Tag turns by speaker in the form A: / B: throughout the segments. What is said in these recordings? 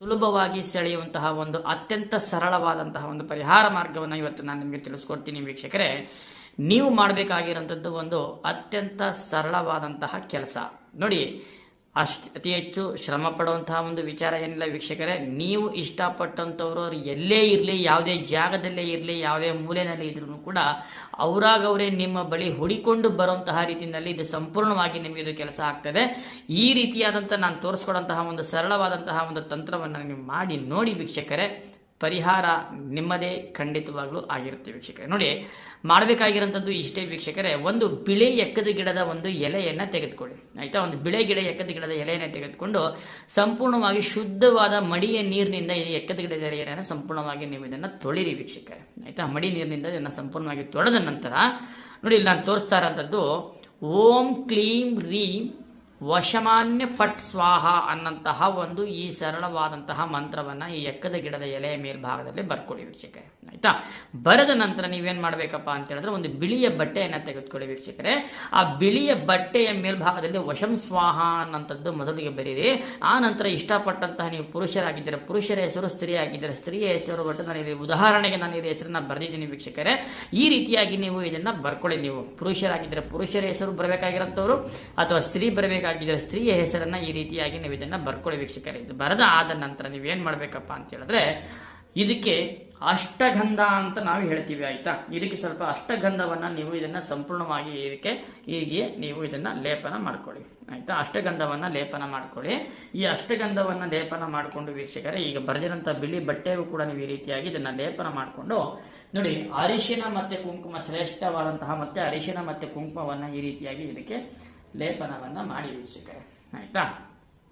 A: ಸುಲಭವಾಗಿ ಸೆಳೆಯುವಂತಹ ಒಂದು ಅತ್ಯಂತ ಸರಳವಾದಂತಹ ಒಂದು ಪರಿಹಾರ ಮಾರ್ಗವನ್ನು ಇವತ್ತು ನಾನು ನಿಮಗೆ ತಿಳಿಸ್ಕೊಡ್ತೀನಿ ವೀಕ್ಷಕರೇ. ನೀವು ಮಾಡಬೇಕಾಗಿರೋಂಥದ್ದು ಒಂದು ಅತ್ಯಂತ ಸರಳವಾದಂತಹ ಕೆಲಸ. ನೋಡಿ ಅಷ್ಟು ಅತಿ ಹೆಚ್ಚು ಶ್ರಮ ಪಡುವಂತಹ ಒಂದು ವಿಚಾರ ಏನಿಲ್ಲ ವೀಕ್ಷಕರೇ. ನೀವು ಇಷ್ಟಪಟ್ಟಂಥವ್ರು ಅವ್ರು ಎಲ್ಲೇ ಇರಲಿ, ಯಾವುದೇ ಜಾಗದಲ್ಲೇ ಇರಲಿ, ಯಾವುದೇ ಮೂಲೆಯಲ್ಲಿ ಇದ್ರೂ ಕೂಡ ಅವರಾಗವರೇ ನಿಮ್ಮ ಬಳಿ ಹುಡಿಕೊಂಡು ಬರುವಂತಹ ರೀತಿಯಲ್ಲಿ ಇದು ಸಂಪೂರ್ಣವಾಗಿ ನಿಮಗೆ ಇದು ಕೆಲಸ ಆಗ್ತದೆ. ಈ ರೀತಿಯಾದಂಥ ನಾನು ತೋರಿಸ್ಕೊಡಂತಹ ಒಂದು ಸರಳವಾದಂತಹ ಒಂದು ತಂತ್ರವನ್ನು ನೀವು ಮಾಡಿ ನೋಡಿ ವೀಕ್ಷಕರೇ. ಪರಿಹಾರ ನಿಮ್ಮದೇ ಖಂಡಿತವಾಗಲೂ ಆಗಿರುತ್ತೆ ವೀಕ್ಷಕರೇ. ನೋಡಿ ಮಾಡಬೇಕಾಗಿರೋಂಥದ್ದು ಇಷ್ಟೇ ವೀಕ್ಷಕರೇ, ಒಂದು ಬಿಳಿ ಎಕ್ಕದ ಗಿಡದ ಒಂದು ಎಲೆಯನ್ನು ತೆಗೆದುಕೊಳ್ಳಿ. ಆಯಿತಾ? ಒಂದು ಬಿಳೆ ಗಿಡ, ಎಕ್ಕದ ಗಿಡದ ಎಲೆಯನ್ನು ತೆಗೆದುಕೊಂಡು ಸಂಪೂರ್ಣವಾಗಿ ಶುದ್ಧವಾದ ಮಡಿಯ ನೀರಿನಿಂದ ಈ ಎಕ್ಕದ ಗಿಡದ ಎಲೆಯನ್ನು ಸಂಪೂರ್ಣವಾಗಿ ನೀವು ಇದನ್ನು ತೊಳಿರಿ ವೀಕ್ಷಕರೇ. ಆಯಿತಾ? ಮಡಿ ನೀರಿನಿಂದ ಇದನ್ನು ಸಂಪೂರ್ಣವಾಗಿ ತೊಳೆದ ನಂತರ, ನೋಡಿ, ಇಲ್ಲಿ ನಾನು ತೋರಿಸ್ತಾ ಇರೋಂಥದ್ದು ಓಂ ಕ್ಲೀಂ ರೀಂ ವಶಮಾನ್ಯ ಫಟ್ ಸ್ವಾಹ ಅನ್ನಂತಹ ಒಂದು ಈ ಸರಳವಾದಂತಹ ಮಂತ್ರವನ್ನ ಈ ಎಕ್ಕದ ಗಿಡದ ಎಲೆಯ ಮೇಲ್ಭಾಗದಲ್ಲಿ ಬರ್ಕೊಳ್ಳಿ ವೀಕ್ಷಕರೇ. ಆಯ್ತಾ? ಬರೆದ ನಂತರ ನೀವೇನು ಮಾಡಬೇಕಪ್ಪ ಅಂತ ಹೇಳಿದ್ರೆ ಒಂದು ಬಿಳಿಯ ಬಟ್ಟೆಯನ್ನು ತೆಗೆದುಕೊಳ್ಳಿ ವೀಕ್ಷಕರೇ. ಆ ಬಿಳಿಯ ಬಟ್ಟೆಯ ಮೇಲ್ಭಾಗದಲ್ಲಿ ವಶಂ ಸ್ವಾಹ ಅನ್ನಂಥದ್ದು ಮೊದಲಿಗೆ ಬರೀರಿ. ಆ ನಂತರ ಇಷ್ಟಪಟ್ಟಂತಹ ನೀವು ಪುರುಷರಾಗಿದ್ದರೆ, ಪುರುಷರ ಹೆಸರು ಸ್ತ್ರೀ ಆಗಿದ್ದರೆ ಸ್ತ್ರೀಯ ಹೆಸರು ಒಟ್ಟು ನಾನು ಇಲ್ಲಿ ಉದಾಹರಣೆಗೆ ನಾನು ಇಲ್ಲಿ ಹೆಸರನ್ನ ಬರೆದಿದ್ದೀನಿ ವೀಕ್ಷಕರೇ. ಈ ರೀತಿಯಾಗಿ ನೀವು ಇದನ್ನ ಬರ್ಕೊಳ್ಳಿ ನೀವು. ಪುರುಷರಾಗಿದ್ದರೆ, ಪುರುಷರ ಹೆಸರು ಬರಬೇಕಾಗಿರೋಂಥವ್ರು ಅಥವಾ ಸ್ತ್ರೀ ಬರಬೇಕಾಗಿದ್ದರೆ ಸ್ತ್ರೀಯ ಹೆಸರನ್ನ ಈ ರೀತಿಯಾಗಿ ನೀವು ಇದನ್ನು ಬರ್ಕೊಳ್ಳಿ ವೀಕ್ಷಕರೇ. ಇದು ಬರದ ಆದ ನಂತರ ನೀವೇನು ಮಾಡಬೇಕಪ್ಪ ಅಂತ ಹೇಳಿದ್ರೆ, ಇದಕ್ಕೆ ಅಷ್ಟಗಂಧ ಅಂತ ನಾವು ಹೇಳ್ತೀವಿ, ಆಯ್ತಾ? ಇದಕ್ಕೆ ಸ್ವಲ್ಪ ಅಷ್ಟಗಂಧವನ್ನ ನೀವು ಇದನ್ನ ಸಂಪೂರ್ಣವಾಗಿ ಇದಕ್ಕೆ ಹೀಗೆ ನೀವು ಇದನ್ನ ಲೇಪನ ಮಾಡ್ಕೊಳ್ಳಿ, ಆಯ್ತಾ? ಅಷ್ಟಗಂಧವನ್ನ ಲೇಪನ ಮಾಡ್ಕೊಳ್ಳಿ. ಈ ಅಷ್ಟಗಂಧವನ್ನ ಲೇಪನ ಮಾಡಿಕೊಂಡು ವೀಕ್ಷಕರೇ, ಈಗ ಬರೆದಿರಂತ ಬಿಳಿ ಬಟ್ಟೆಗೂ ಕೂಡ ನೀವು ಈ ರೀತಿಯಾಗಿ ಇದನ್ನ ಲೇಪನ ಮಾಡಿಕೊಂಡು, ನೋಡಿ, ಅರಿಶಿನ ಮತ್ತೆ ಕುಂಕುಮ ಶ್ರೇಷ್ಠವಾದಂತಹ ಮತ್ತೆ ಅರಿಶಿನ ಮತ್ತೆ ಕುಂಕುಮವನ್ನು ಈ ರೀತಿಯಾಗಿ ಇದಕ್ಕೆ ಲೇಪನವನ್ನ ಮಾಡಿ ವೀಕ್ಷಕರೇ. ಆಯಿತಾ?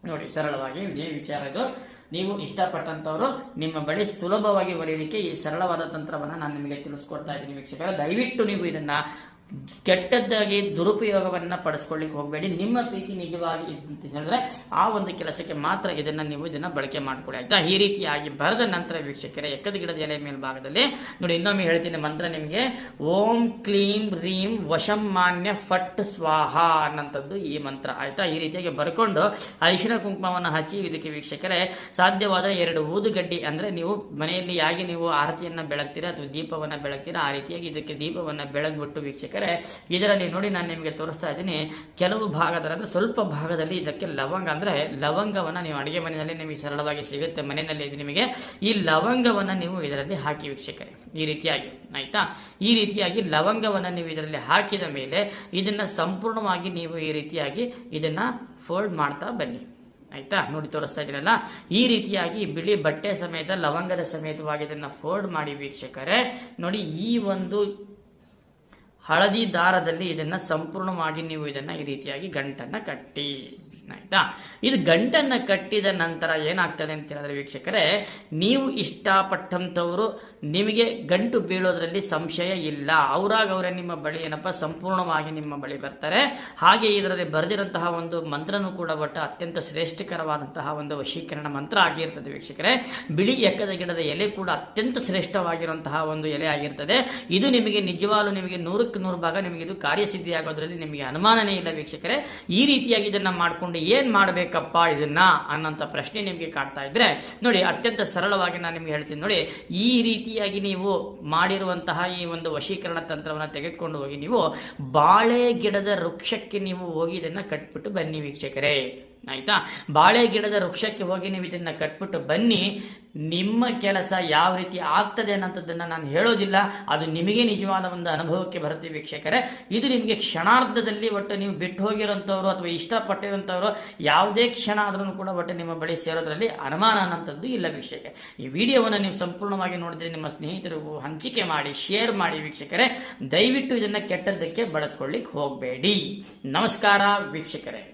A: ನೋಡಿ, ಸರಳವಾಗಿ ಇದೇ ವಿಚಾರ ಇದು ನೀವು ಇಷ್ಟಪಟ್ಟಂಥವರು ನಿಮ್ಮ ಬಳಿ ಸುಲಭವಾಗಿ ಬರೀಲಿಕ್ಕೆ ಈ ಸರಳವಾದ ತಂತ್ರವನ್ನು ನಾನು ನಿಮಗೆ ತಿಳಿಸ್ಕೊಡ್ತಾ ಇದ್ದೀನಿ ವೀಕ್ಷಕರ. ದಯವಿಟ್ಟು ನೀವು ಇದನ್ನ ಕೆಟ್ಟದ್ದಾಗಿ ದುರುಪಯೋಗವನ್ನು ಪಡಿಸ್ಕೊಳ್ಳಿಕ್ಕೆ ಹೋಗಬೇಡಿ. ನಿಮ್ಮ ಪ್ರೀತಿ ನಿಜವಾಗಿ ಅಂತ ಹೇಳಿದ್ರೆ ಆ ಒಂದು ಕೆಲಸಕ್ಕೆ ಮಾತ್ರ ಇದನ್ನ ನೀವು ಇದನ್ನ ಬಳಕೆ ಮಾಡ್ಕೊಳ್ಳಿ. ಆಯಿತಾ? ಈ ರೀತಿಯಾಗಿ ಬರೆದ ನಂತರ ವೀಕ್ಷಕರೇ, ಎಕ್ಕದ ಗಿಡದ ಎಲೆ ಮೇಲ್ಭಾಗದಲ್ಲಿ ನೋಡಿ, ಇನ್ನೊಮ್ಮೆ ಹೇಳ್ತೀನಿ ಮಂತ್ರ ನಿಮಗೆ. ಓಂ ಕ್ಲೀಂ ರೀಂ ವಶಂ ಮಾನ್ಯ ಫಟ್ ಸ್ವಾಹ ಅನ್ನಂಥದ್ದು ಈ ಮಂತ್ರ. ಆಯ್ತಾ? ಈ ರೀತಿಯಾಗಿ ಬರ್ಕೊಂಡು ಅರಿಶಿನ ಕುಂಕುಮವನ್ನು ಹಚ್ಚಿ ಇದಕ್ಕೆ ವೀಕ್ಷಕರೇ, ಸಾಧ್ಯವಾದರೆ ಎರಡು ಊದುಗಡ್ಡಿ ಅಂದ್ರೆ ನೀವು ಮನೆಯಲ್ಲಿ ಯಾಕೆ ನೀವು ಆರತಿಯನ್ನ ಬೆಳಗ್ತೀರಾ ಅಥವಾ ದೀಪವನ್ನ ಬೆಳಗ್ತೀರಾ? ಆ ರೀತಿಯಾಗಿ ಇದಕ್ಕೆ ದೀಪವನ್ನ ಬೆಳಗ್ಬಿಟ್ಟು ವೀಕ್ಷಕರೇ ಇದರಲ್ಲಿ ನೋಡಿ ನಾನು ನಿಮಗೆ ತೋರಿಸ್ತಾ ಇದ್ದೀನಿ, ಕೆಲವು ಭಾಗದಲ್ಲಿ ಸ್ವಲ್ಪ ಭಾಗದಲ್ಲಿ ಇದಕ್ಕೆ ಲವಂಗ, ಅಂದರೆ ಲವಂಗವನ್ನು ನೀವು ಅಡುಗೆ ಮನೆಯಲ್ಲಿ ನಿಮಗೆ ಸರಳವಾಗಿ ಸಿಗುತ್ತೆ, ಮನೆಯಲ್ಲಿ ಇದು ನಿಮಗೆ ಈ ಲವಂಗವನ್ನು ನೀವು ಇದರಲ್ಲಿ ಹಾಕಿ ವೀಕ್ಷಕರೇ, ಈ ರೀತಿಯಾಗಿ, ಆಯಿತಾ? ಈ ರೀತಿಯಾಗಿ ಲವಂಗವನ್ನು ನೀವು ಇದರಲ್ಲಿ ಹಾಕಿದ ಮೇಲೆ ಇದನ್ನು ಸಂಪೂರ್ಣವಾಗಿ ನೀವು ಈ ರೀತಿಯಾಗಿ ಇದನ್ನು ಫೋಲ್ಡ್ ಮಾಡ್ತಾ ಬನ್ನಿ, ಆಯ್ತಾ? ನೋಡಿ ತೋರಿಸ್ತಾ ಇದ್ದೀನಲ್ಲ? ಈ ರೀತಿಯಾಗಿ ಬಿಳಿ ಬಟ್ಟೆ ಸಮೇತ, ಲವಂಗದ ಸಮೇತವಾಗಿ ಇದನ್ನ ಫೋಲ್ಡ್ ಮಾಡಿ ವೀಕ್ಷಕರೇ, ನೋಡಿ ಈ ಒಂದು ಹಳದಿ ದಾರದಲ್ಲಿ ಇದನ್ನ ಸಂಪೂರ್ಣವಾಗಿ ನೀವು ಇದನ್ನ ಈ ರೀತಿಯಾಗಿ ಗಂಟನ್ನ ಕಟ್ಟಿ. ಆಯ್ತಾ? ಇದು ಗಂಟನ್ನ ಕಟ್ಟಿದ ನಂತರ ಏನಾಗ್ತದೆ ಅಂತ ಹೇಳಿದ್ರೆ ವೀಕ್ಷಕರೇ, ನೀವು ಇಷ್ಟಪಟ್ಟಂಥವ್ರು ನಿಮಗೆ ಗಂಟು ಬೀಳೋದ್ರಲ್ಲಿ ಸಂಶಯ ಇಲ್ಲ. ಅವರಾಗ ಅವರೇ ನಿಮ್ಮ ಬಳಿ, ಏನಪ್ಪ, ಸಂಪೂರ್ಣವಾಗಿ ನಿಮ್ಮ ಬಳಿ ಬರ್ತಾರೆ. ಹಾಗೆ ಇದರಲ್ಲಿ ಬರೆದಿರಂತಹ ಒಂದು ಮಂತ್ರನೂ ಕೂಡ ಒಟ್ಟು ಅತ್ಯಂತ ಶ್ರೇಷ್ಠಕರವಾದಂತಹ ಒಂದು ವಶೀಕರಣ ಮಂತ್ರ ಆಗಿರ್ತದೆ ವೀಕ್ಷಕರೇ. ಬಿಳಿ ಎಕ್ಕದ ಗಿಡದ ಎಲೆ ಕೂಡ ಅತ್ಯಂತ ಶ್ರೇಷ್ಠವಾಗಿರುವಂತಹ ಒಂದು ಎಲೆ ಆಗಿರ್ತದೆ. ಇದು ನಿಮಗೆ ನಿಜವಾಗ್ಲೂ ನಿಮಗೆ ನೂರಕ್ಕೆ ನೂರು ಭಾಗ ನಿಮಗೆ ಇದು ಕಾರ್ಯಸಿದ್ಧಿಯಾಗೋದ್ರಲ್ಲಿ ನಿಮಗೆ ಅನುಮಾನನೇ ಇಲ್ಲ ವೀಕ್ಷಕರೇ. ಈ ರೀತಿಯಾಗಿ ಇದನ್ನ ಮಾಡ್ಕೊಂಡು ಏನ್ ಮಾಡಬೇಕಪ್ಪ ಇದನ್ನ ಅನ್ನಂತ ಪ್ರಶ್ನೆ ನಿಮಗೆ ಕಾಡ್ತಾ ಇದ್ರೆ, ನೋಡಿ ಅತ್ಯಂತ ಸರಳವಾಗಿ ನಾನು ನಿಮ್ಗೆ ಹೇಳ್ತೀನಿ ನೋಡಿ, ಈ ರೀತಿಯಾಗಿ ನೀವು ಮಾಡಿರುವಂತಹ ಈ ಒಂದು ವಶೀಕರಣ ತಂತ್ರವನ್ನ ತೆಗೆದುಕೊಂಡು ಹೋಗಿ ನೀವು ಬಾಳೆ ಗಿಡದ ವೃಕ್ಷಕ್ಕೆ ನೀವು ಹೋಗಿ ಇದನ್ನ ಕಟ್ಬಿಟ್ಟು ಬನ್ನಿ ವೀಕ್ಷಕರೇ. ಆಯ್ತಾ? ಬಾಳೆ ಗಿಡದ ವೃಕ್ಷಕ್ಕೆ ಹೋಗಿ ನೀವು ಇದನ್ನ ಕಟ್ಬಿಟ್ಟು ಬನ್ನಿ, ನಿಮ್ಮ ಕೆಲಸ ಯಾವ ರೀತಿ ಆಗ್ತದೆ ಅನ್ನೋಂಥದ್ದನ್ನ ನಾನು ಹೇಳೋದಿಲ್ಲ. ಅದು ನಿಮಗೆ ನಿಜವಾದ ಒಂದು ಅನುಭವಕ್ಕೆ ಬರುತ್ತೆ ವೀಕ್ಷಕರೇ. ಇದು ನಿಮಗೆ ಕ್ಷಣಾರ್ಧದಲ್ಲಿ ಒಟ್ಟು ನೀವು ಬಿಟ್ಟು ಹೋಗಿರೋಂಥವ್ರು ಅಥವಾ ಇಷ್ಟಪಟ್ಟಿರೋಂಥವ್ರು ಯಾವುದೇ ಕ್ಷಣ ಆದ್ರೂ ಕೂಡ ಒಟ್ಟು ನಿಮ್ಮ ಬಳಿ ಸೇರೋದ್ರಲ್ಲಿ ಅನುಮಾನ ಅನ್ನೋಂಥದ್ದು ಇಲ್ಲ ವೀಕ್ಷಕ ಈ ವಿಡಿಯೋವನ್ನು ನೀವು ಸಂಪೂರ್ಣವಾಗಿ ನೋಡಿದ್ರೆ ನಿಮ್ಮ ಸ್ನೇಹಿತರಿಗೂ ಹಂಚಿಕೆ ಮಾಡಿ ಶೇರ್ ಮಾಡಿ ವೀಕ್ಷಕರೇ. ದಯವಿಟ್ಟು ಇದನ್ನ ಕೆಟ್ಟದ್ದಕ್ಕೆ ಬಳಸ್ಕೊಳ್ಳಿಕ್ಕೆ ಹೋಗಬೇಡಿ. ನಮಸ್ಕಾರ ವೀಕ್ಷಕರೇ.